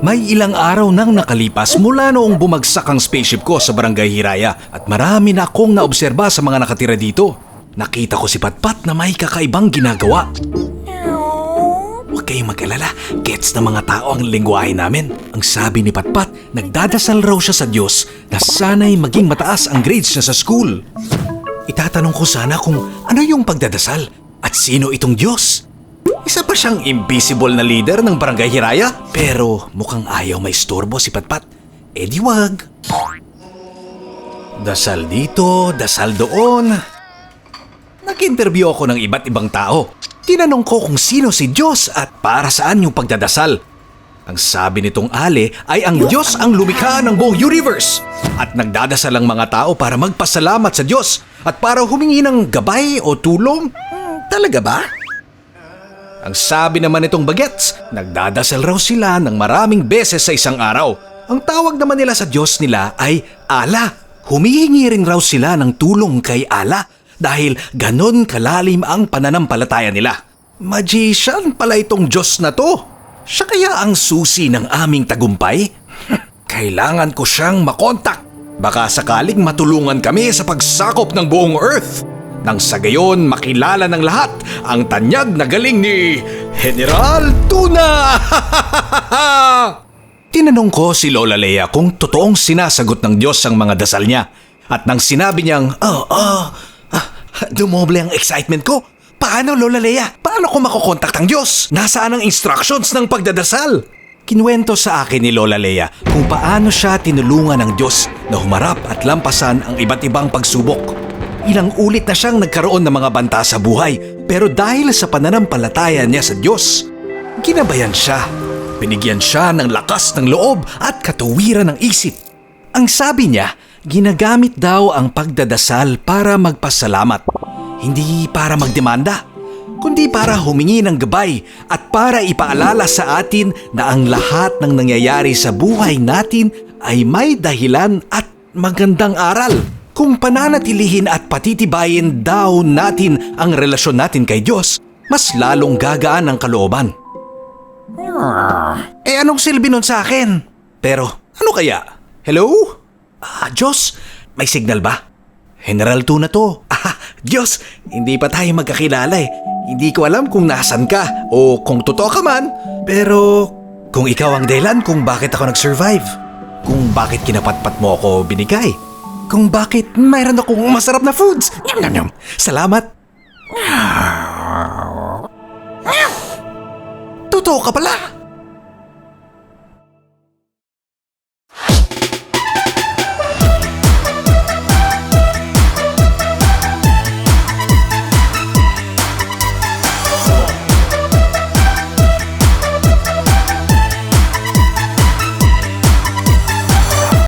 May ilang araw nang nakalipas mula noong bumagsak ang spaceship ko sa Barangay Hiraya at marami na akong naobserba sa mga nakatira dito. Nakita ko si Patpat na may kakaibang ginagawa. Huwag kayong mag-alala, gets ng mga tao ang lingwahe namin. Ang sabi ni Patpat, nagdadasal raw siya sa Diyos na sana'y maging mataas ang grades niya sa school. Itatanong ko sana kung ano yung pagdadasal at sino itong Diyos. Isa pa siyang invisible na leader ng Barangay Hiraya pero mukhang ayaw may istorbo si Patpat. Eh di wag. Dasal dito, dasal doon. Nag-interview ako ng iba't ibang tao. Tinanong ko kung sino si Diyos at para saan yung pagdadasal. Ang sabi nitong Ale ay ang Diyos ang lumikha ng buong universe at nagdadasal ang mga tao para magpasalamat sa Diyos at para humingi ng gabay o tulong. Hmm, talaga ba? Ang sabi naman nitong bagets, nagdadasal raw sila ng maraming beses sa isang araw. Ang tawag naman nila sa Diyos nila ay ala. Humihingi rin raw sila ng tulong kay ala dahil ganon kalalim ang pananampalataya nila. Magician pala itong Diyos na to. Siya kaya ang susi ng aming tagumpay? Kailangan ko siyang makontak. Baka sakaling matulungan kami sa pagsakop ng buong Earth. Nang sa gayon makilala ng lahat ang tanyag na galing ni General Tuna! Tinanong ko si Lola Leia kung totoong sinasagot ng Diyos ang mga dasal niya. At nang sinabi niyang, oh, oh, ah, dumoble ang excitement ko. Paano Lola Leia? Paano ko makokontakt ang Diyos? Nasaan ang instructions ng pagdadasal? Kinuwento sa akin ni Lola Leia kung paano siya tinulungan ng Diyos na humarap at lampasan ang iba't ibang pagsubok. Ilang ulit na siyang nagkaroon ng mga banta sa buhay pero dahil sa pananampalataya niya sa Diyos, ginabayan siya. Binigyan siya ng lakas ng loob at katuwiran ng isip. Ang sabi niya, ginagamit daw ang pagdadasal para magpasalamat, hindi para magdemanda, kundi para humingi ng gabay at para ipaalala sa atin na ang lahat ng nangyayari sa buhay natin ay may dahilan at magandang aral. Kung pananatilihin at patitibayin daw natin ang relasyon natin kay Diyos, mas lalong gagaan ang kalooban. Eh anong silbi nun sa akin? Pero ano kaya? Hello? Ah, Diyos, may signal ba? General 2 na to. Ah, Diyos, hindi pa tayo magkakilala eh. Hindi ko alam kung nasan ka o kung totoo ka man. Pero kung ikaw ang dahilan kung bakit ako nag-survive. Kung bakit kinapatpat mo ako binigay. Kung bakit mayroon akong masarap na foods. Nyam, nyam, nyam. Salamat. Totoo ka pala.